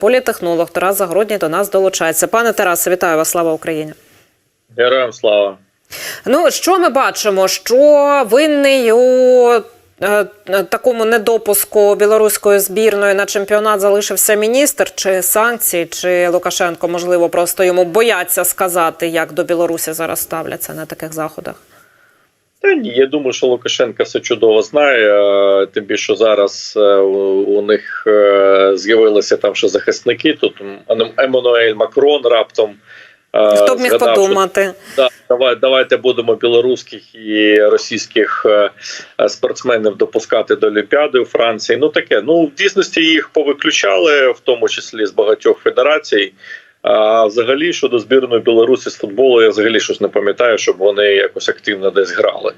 Політехнолог Тарас Загородній до нас долучається. Пане Тарасе, вітаю вас! Слава Україні! Героям слава. Ну що ми бачимо? Що винний у е, такому недопуску білоруської збірної на чемпіонат залишився міністр, чи санкції, чи Лукашенко, можливо, просто йому бояться сказати, як до Білорусі зараз ставляться на таких заходах. Та ні, я думаю, що Лукашенко все чудово знає. Тим більше зараз е, у них е, з'явилися там ще захисники. Тут Ем- Еммануель Макрон раптом. е, Хто б міг згадав, що подумати? Да, давай, давайте будемо білоруських і російських спортсменів допускати до Олімпіади у Франції. Ну таке. Ну в дійсності їх повиключали, в тому числі з багатьох федерацій. А взагалі щодо збірної Білорусі з футболу, я взагалі щось не пам'ятаю, щоб вони якось активно десь грали.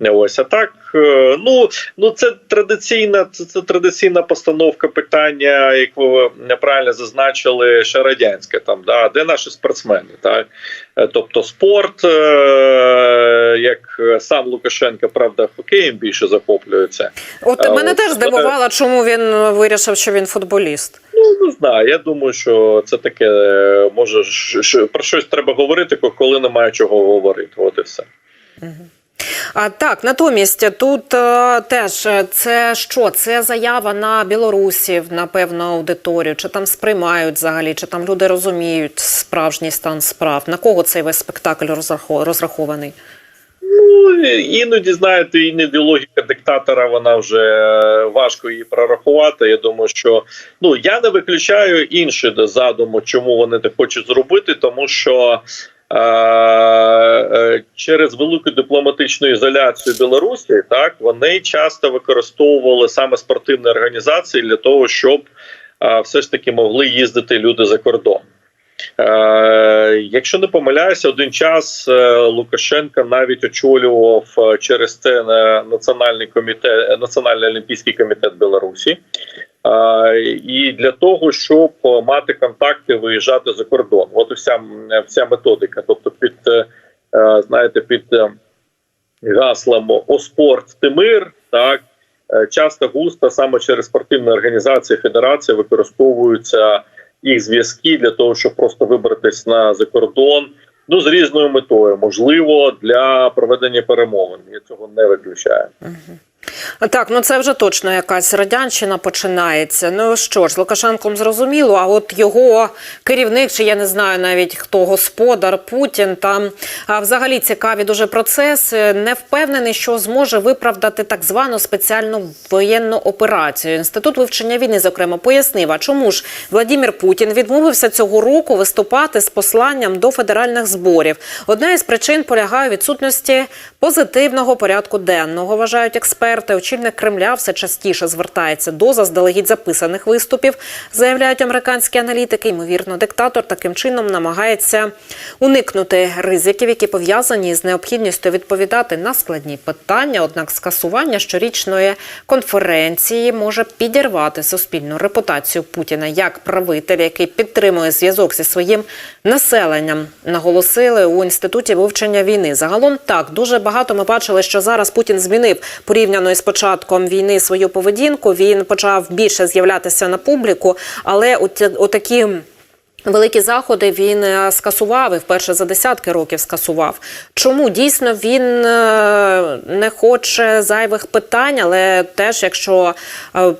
Ось а так, е, ну ну це традиційна, це, це традиційна постановка питання, як ви правильно зазначили, ще радянське там, да, де наші спортсмени, так Е, тобто спорт, е, як сам Лукашенко, правда, хокеєм більше захоплюється. От мене от, теж здивувало, чому він вирішив, що він футболіст. Ну не знаю. Я думаю, що це таке може про щось треба говорити, коли немає чого говорити. От і все. А так, натомість тут е, теж е, це що? Це заява на білорусів на певну аудиторію, чи там сприймають взагалі, чи там люди розуміють справжній стан справ. На кого цей весь спектакль розрахований? Ну іноді знаєте, іноді логіка диктатора вона вже е, важко її прорахувати. Я думаю, що ну я не виключаю інші задуму, чому вони це хочуть зробити, тому що. е, е, Через велику дипломатичну ізоляцію Білорусі, так вони часто використовували саме спортивні організації для того, щоб все ж таки могли їздити люди за кордон. Е, якщо не помиляюся, один час е, Лукашенко навіть очолював е, через це національний комітет, національний олімпійський комітет Білорусі. І для того, щоб мати контакти, виїжджати за кордон. От і вся, вся методика. Тобто, під знаєте, під гаслом «О спорт ти мир», так часто густо саме через спортивні організації федерації використовуються їх зв'язки для того, щоб просто вибратись на закордон. Ну з різною метою, можливо, для проведення перемовин. Я цього не виключаю. Так, ну це вже точно якась радянщина починається. Ну що ж, з Лукашенком зрозуміло, а от його керівник, чи я не знаю навіть хто господар Путін, там а взагалі цікаві дуже процеси. Не впевнений, що зможе виправдати так звану спеціальну воєнну операцію. Інститут вивчення війни, зокрема, пояснив, а чому ж Владимир Путін відмовився цього року виступати з посланням до федеральних зборів. Одна із причин полягає у відсутності позитивного порядку денного, вважають експерти. Очільник Кремля все частіше звертається до заздалегідь записаних виступів, заявляють американські аналітики. Ймовірно, диктатор таким чином намагається уникнути ризиків, які пов'язані з необхідністю відповідати на складні питання. Однак скасування щорічної конференції може підірвати суспільну репутацію Путіна як правителя, який підтримує зв'язок зі своїм населенням. Наголосили у інституті вивчення війни. Загалом так дуже багато ми бачили, що зараз Путін змінив порівняно із початком війни свою поведінку. Він почав більше з'являтися на публіку, але отакі. Великі заходи він е, скасував і вперше за десятки років скасував. Чому дійсно він е, не хоче зайвих питань, але теж якщо е,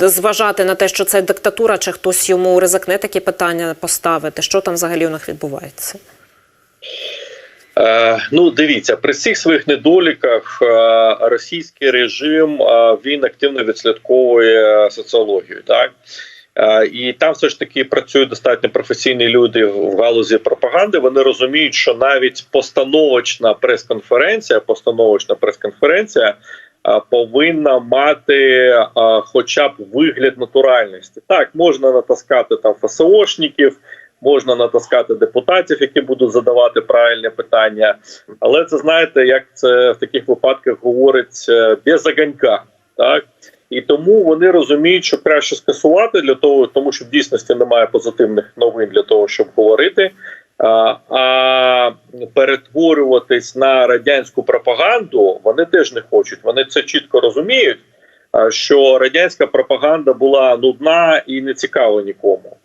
зважати на те, що це диктатура, чи хтось йому ризикне такі питання поставити, що там взагалі у них відбувається? Е, ну, дивіться, при всіх своїх недоліках е, російський режим е, він активно відслідковує соціологію, так. І там все ж таки працюють достатньо професійні люди в галузі пропаганди. Вони розуміють, що навіть постановочна прес-конференція, постановочна прес-конференція повинна мати хоча б вигляд натуральності. Так, можна натаскати там ФСОшників, можна натаскати депутатів, які будуть задавати правильні питання. Але це знаєте, як це в таких випадках говорить е, без огонька. Так і тому вони розуміють, що краще скасувати для того, тому що в дійсності немає позитивних новин для того, щоб говорити. А перетворюватись на радянську пропаганду вони теж не хочуть. Вони це чітко розуміють. що радянська пропаганда була нудна і не цікава нікому.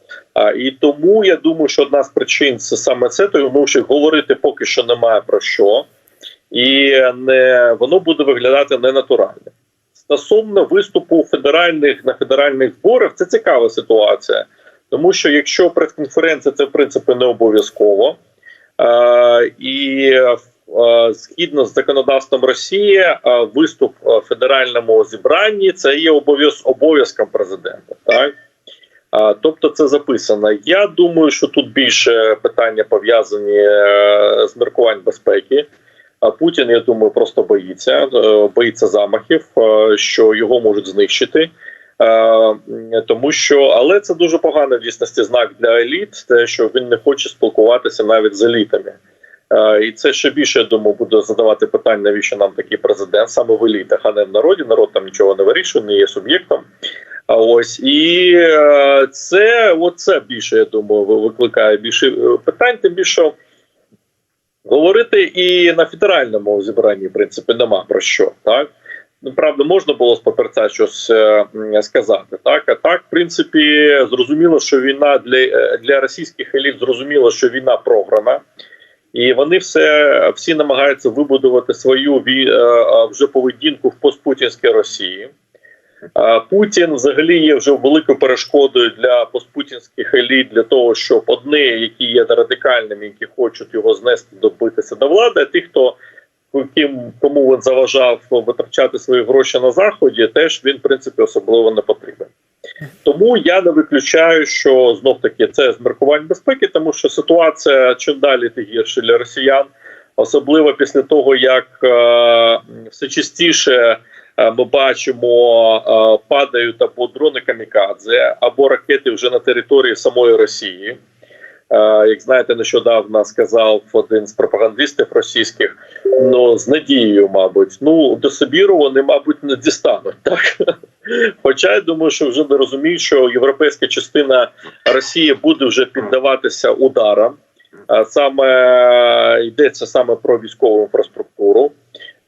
І тому я думаю, що одна з причин це саме це, тому що говорити поки що немає про що, і не воно буде виглядати ненатурально. Стосовно виступу федеральних на федеральних зборах, це цікава ситуація, тому що якщо прес-конференція це в принципі не обов'язково, е, і е, згідно з законодавством Росії, е, виступ в федеральному зібранні це є обов'яз обов'язком президента. Так тобто це записано. Я думаю, що тут більше питання пов'язані е, з міркувань безпеки. А Путін, я думаю, просто боїться, е, боїться замахів, е, що його можуть знищити. Тому що, але це дуже поганий в дійсності знак для еліт, те, що він не хоче спілкуватися навіть з елітами. І це ще більше я думаю, буде задавати питання, навіщо нам такий президент саме в елітах, а не в народі. Народ там нічого не вирішує, не є суб'єктом. А ось і е, це оце більше, я думаю, викликає більше е, питань, тим більше. Говорити і на федеральному зібранні, в принципі, нема про що. Так ну правда, можна було з паперця щось е, сказати. Так, а так, в принципі, зрозуміло, що війна для, для російських еліт зрозуміло, що війна програна, і вони все всі намагаються вибудувати свою вже поведінку в постпутінській Росії. Путін взагалі є вже великою перешкодою для постпутінських еліт для того, щоб одні, які є радикальними, які хочуть його знести, добитися до влади, ті, хто ким кому він заважав витрачати свої гроші на заході, теж він в принципі особливо не потрібен. Тому я не виключаю, що знов таки це з міркувань безпеки, тому що ситуація чим далі тим гірше для росіян, особливо після того, як е, все частіше. Е, Ми бачимо, е, падають або дрони камікадзе, або ракети вже на території самої Росії. Е, Як знаєте, нещодавно сказав один з пропагандистів російських, ну з надією, мабуть, ну до Сибіру вони, мабуть, не дістануть. Так хоча я думаю, що вже не розуміють, що європейська частина Росії буде вже піддаватися ударам. Саме йдеться саме про військову інфраструктуру.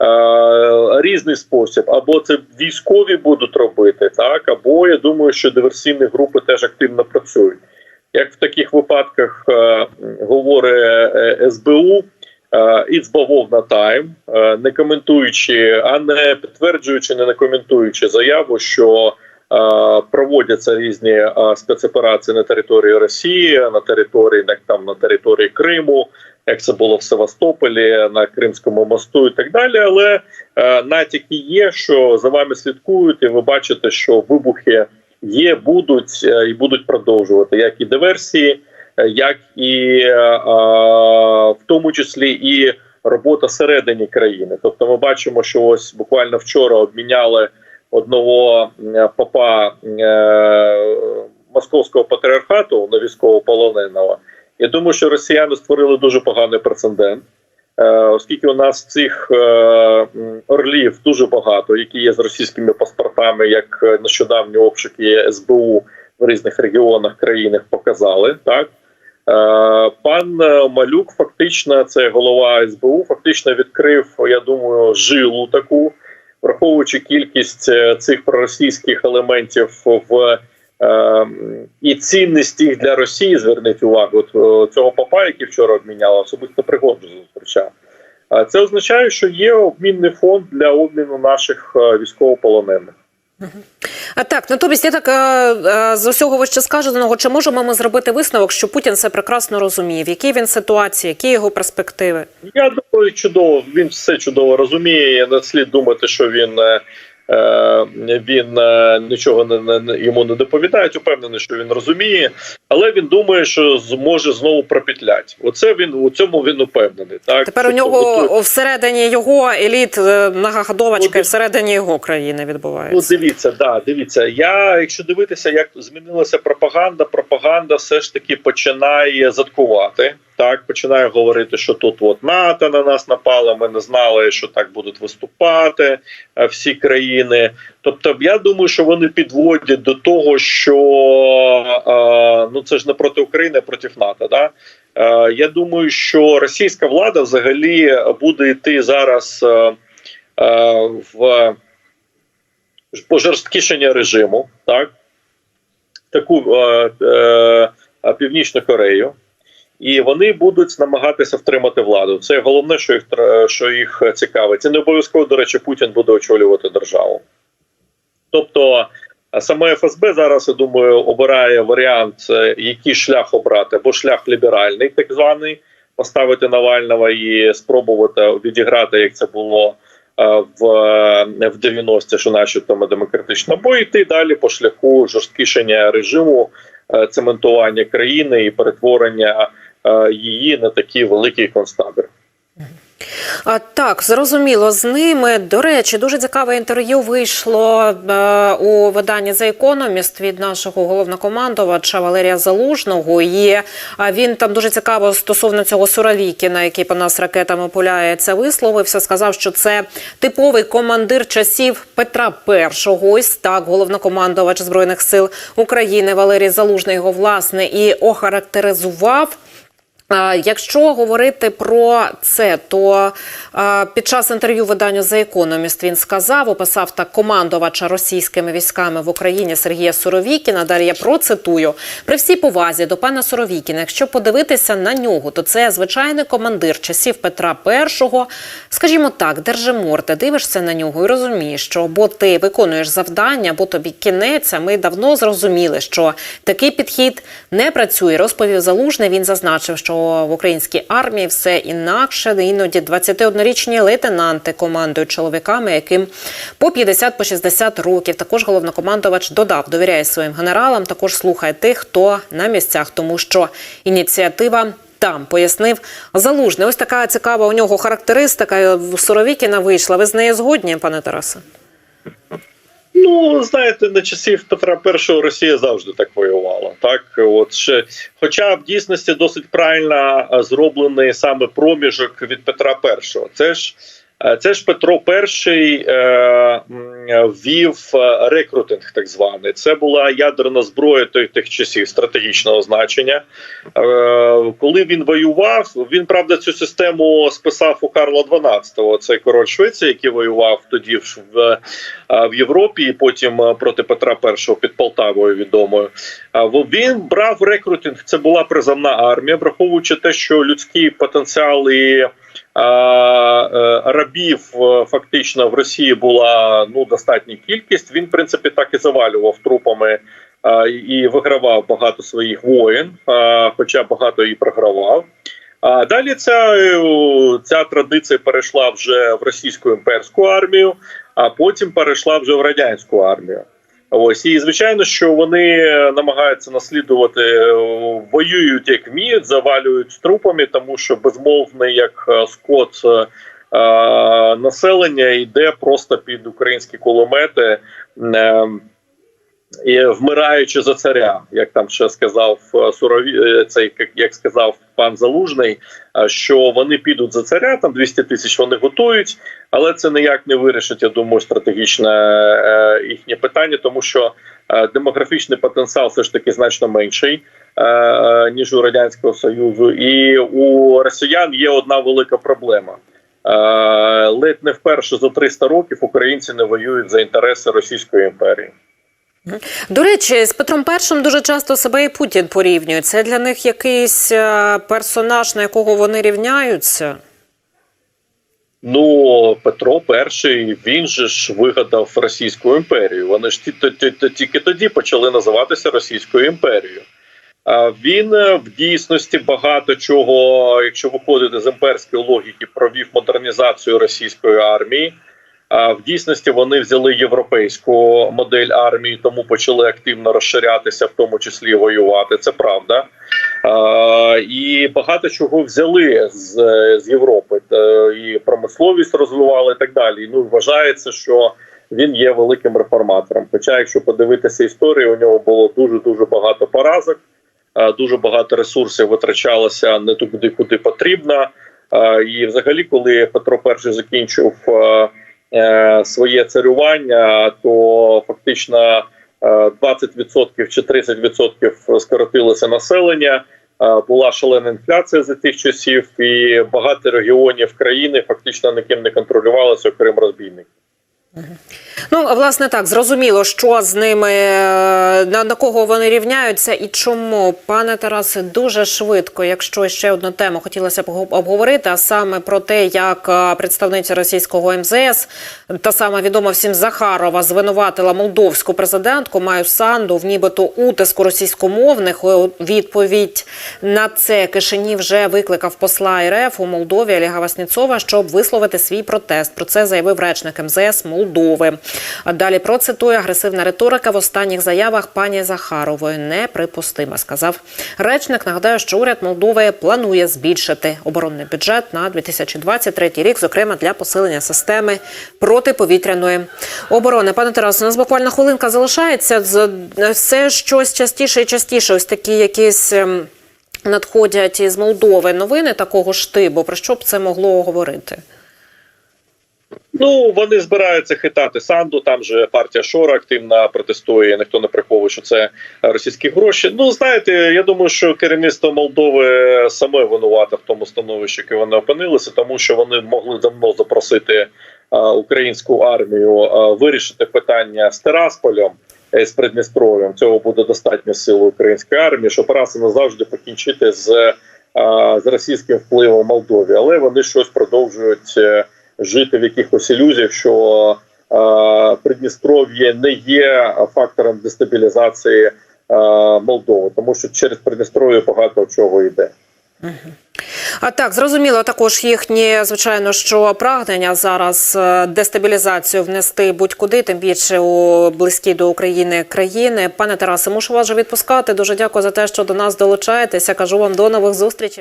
Е, Різний спосіб, або це військові будуть робити, так? Або я думаю, що диверсійні групи теж активно працюють. Як в таких випадках е, говорить е, СБУ, it's бавовна тайм, не коментуючи, а не підтверджуючи, не коментуючи заяву, що проводяться різні спецоперації на території Росії, на території як там на території Криму, як це було в Севастополі, на Кримському мосту і так далі. Але е, натяки є, що за вами слідкують, і ви бачите, що вибухи є, будуть е, і будуть продовжувати, як і диверсії, е, як і е, е, в тому числі і робота всередині країни. Тобто, ми бачимо, що ось буквально вчора обміняли одного попа е, московського патріархату на військовополоненого. Я думаю, що росіяни створили дуже поганий прецедент. Е, Оскільки у нас цих е, орлів дуже багато, які є з російськими паспортами, як е, нещодавні обшуки СБУ в різних регіонах країни показали, так пан Малюк, фактично, це голова СБУ, фактично відкрив, я думаю, жилу таку, враховуючи кількість цих проросійських елементів в і цінність їх для Росії. Зверніть увагу, от е, цього папа, який вчора обміняла, особисто пригоду зустрічав. Це означає, що є обмінний фонд для обміну наших е, військовополонених. А так, натомість я так е, з усього вище сказаного, чи можемо ми зробити висновок, що Путін це прекрасно розуміє, в якій він ситуації, які його перспективи? Я думаю, чудово. Він все чудово розуміє. Не слід думати, що він. Е, Він е, нічого не, йому не доповідають, упевнений, що він розуміє, але він думає, що зможе знову пропетлять. Оце він у цьому він упевнений. Так Тепер у Тобто готує- нього всередині його еліт е, многогодовочка, Ну, всередині його країни Ну, відбувається. дивіться, да, дивіться. Я, якщо дивитися, як змінилася пропаганда, пропаганда все ж таки починає заткувати. Так, починає говорити, що тут от НАТО на нас напало. Ми не знали, що так будуть виступати е, всі країни. Тобто, я думаю, що вони підводять до того, що е, ну це ж не проти України, а проти НАТО. Да? Е, я думаю, що російська влада взагалі буде йти зараз в пожорсткішення режиму, так таку Північну Корею. І вони будуть намагатися втримати владу. Це головне, що їх що їх цікавить. Це не обов'язково, до речі, Путін буде очолювати державу. Тобто, саме ФСБ зараз, я думаю, обирає варіант, е, який шлях обрати, або шлях ліберальний, так званий, поставити Навального і спробувати відіграти, як це було е, в, е, в 90-ті, що начебто демократично, або йти далі по шляху жорсткішення режиму, е, цементування країни і перетворення е, її на такий великий концтабір. А, так, зрозуміло, з ними. До речі, дуже цікаве інтерв'ю вийшло е, у виданні The Economist від нашого головнокомандувача Валерія Залужного. І е, він там дуже цікаво стосовно цього Суровікіна, який по нас ракетами пуляється, висловився. Сказав, що це типовий командир часів Петра І. Ось так, головнокомандувач збройних сил України Валерій Залужний його власне і охарактеризував. Якщо говорити про це, то під час інтерв'ю виданню The Economist він сказав, описав так командувача російськими військами в Україні Сергія Суровікіна. Далі я процитую при всій повазі до пана Суровікіна. Якщо подивитися на нього, то це звичайний командир часів Петра І. Скажімо так, держимор, ти дивишся на нього і розумієш, що або ти виконуєш завдання, або тобі кінець. А ми давно зрозуміли, що такий підхід не працює. Розповів залужний. Він зазначив, що в українській армії все інакше. Іноді 21-річні лейтенанти командують чоловіками, яким по 50-60 років. Також головнокомандувач додав, довіряє своїм генералам. Також слухає тих, хто на місцях, тому що ініціатива. Там пояснив залужний. Ось така цікава у нього характеристика в Суровікіна вийшла. Ви з нею згодні, пане Тарасе? Ну, знаєте, на часів Петра І Росія завжди так воювала. Так, от ще, хоча в дійсності досить правильно зроблений саме проміжок від Петра І. Це ж е, це ж Петро І е, ввів е, рекрутинг, так званий. Це була ядерна зброя тих, часів стратегічного значення. Е, коли він воював, він правда цю систему списав у Карла XII, Це король Швеції, який воював тоді в, в, Європі, і потім е, проти Петра І під Полтавою відомою. Він брав рекрутинг. Це була призовна армія, враховуючи те, що людський потенціал і е, рабів е, фактично в Росії була ну достатня кількість. Він, в принципі, так і завалював трупами і вигравав багато своїх воїн, хоча багато і програвав. А далі ця, е, ця традиція перейшла вже в російську імперську армію, а потім перейшла вже в радянську армію. Ось і звичайно, що вони намагаються наслідувати, е, воюють як вміють, завалюють трупами, тому що безмовний як е, скот е, населення йде просто під українські кулемети. І вмираючи за царя, як там ще сказав е, Сурові, е, цей як- сказав пан Залужний, е, що вони підуть за царя, там 200 тисяч вони готують, але це ніяк не вирішить, я думаю, стратегічне їхнє питання, тому що демографічний потенціал все ж таки значно менший ніж у радянського союзу, і у росіян є одна велика проблема. Ледь не вперше за 300 років українці не воюють за інтереси Російської імперії. До речі, з Петром І дуже часто себе і Путін порівнюють. Це для них якийсь е, персонаж, на якого вони рівняються. Ну, Петро І, він же ж вигадав Російську імперію. Вони ж ті- ті- ті- ті- тільки тоді почали називатися Російською імперією. Він е, в дійсності багато чого, якщо виходити з імперської логіки, провів модернізацію російської армії. В дійсності вони взяли європейську модель армії, тому почали активно розширятися, в тому числі воювати. Це правда. І багато чого взяли з, з Європи, і промисловість розвивали і так далі. Ну вважається, що він є великим реформатором. Хоча, якщо подивитися історію, у нього було дуже дуже багато поразок, дуже багато ресурсів витрачалося не туди, куди потрібно. І, взагалі, коли Петро І закінчив своє царювання, то фактично е, 20% чи 30% скоротилося населення. Е, Була шалена інфляція за тих часів, і багато регіонів країни фактично ніким не контролювалося, окрім розбійників. Ну, власне, так, зрозуміло, що з ними, е, на, на кого вони рівняються і чому. Пане Тарасе, дуже швидко, якщо ще одну тему хотілося б обговорити, а саме про те, як е, представниця російського МЗС, та сама відома всім Захарова, звинуватила молдовську президентку Маю Санду в нібито утиску російськомовних. Відповідь на це Кишинів вже викликав посла РФ у Молдові Олега Васніцова, щоб висловити свій протест. Про це заявив речник МЗС Молдови. А далі процитую агресивна риторика в останніх заявах пані Захарової неприпустима, сказав речник. Нагадаю, що уряд Молдови планує збільшити оборонний бюджет на 2023 рік, зокрема для посилення системи протиповітряної оборони. Пане Тарасе, у нас буквально хвилинка залишається. Все щось частіше і частіше. Ось такі якісь. ем, Надходять із Молдови новини такого штибу. Про що б це могло говорити? Ну вони збираються хитати Санду. Там же партія Шора активно протестує. Ніхто не приховує, що це російські гроші. Ну знаєте, я думаю, що керівництво Молдови саме винувате в тому становищі, яке вони опинилися, тому що вони могли давно запросити а, українську армію а, вирішити питання з Терасполем. е, З Придністров'ям цього буде достатньо сили української армії, щоб раз і назавжди покінчити з, з російським впливом в Молдові, але вони щось продовжують е, жити в якихось ілюзіях, що е, Придністров'я не є фактором дестабілізації е, Молдови, тому що через Придністров'я багато чого йде. А так зрозуміло також їхні, звичайно, що прагнення зараз е, дестабілізацію внести будь-куди, тим більше у близькі до України країни. Пане Тарасе, мушу вас вже відпускати. Дуже дякую за те, що до нас долучаєтеся. Кажу вам до нових зустрічей.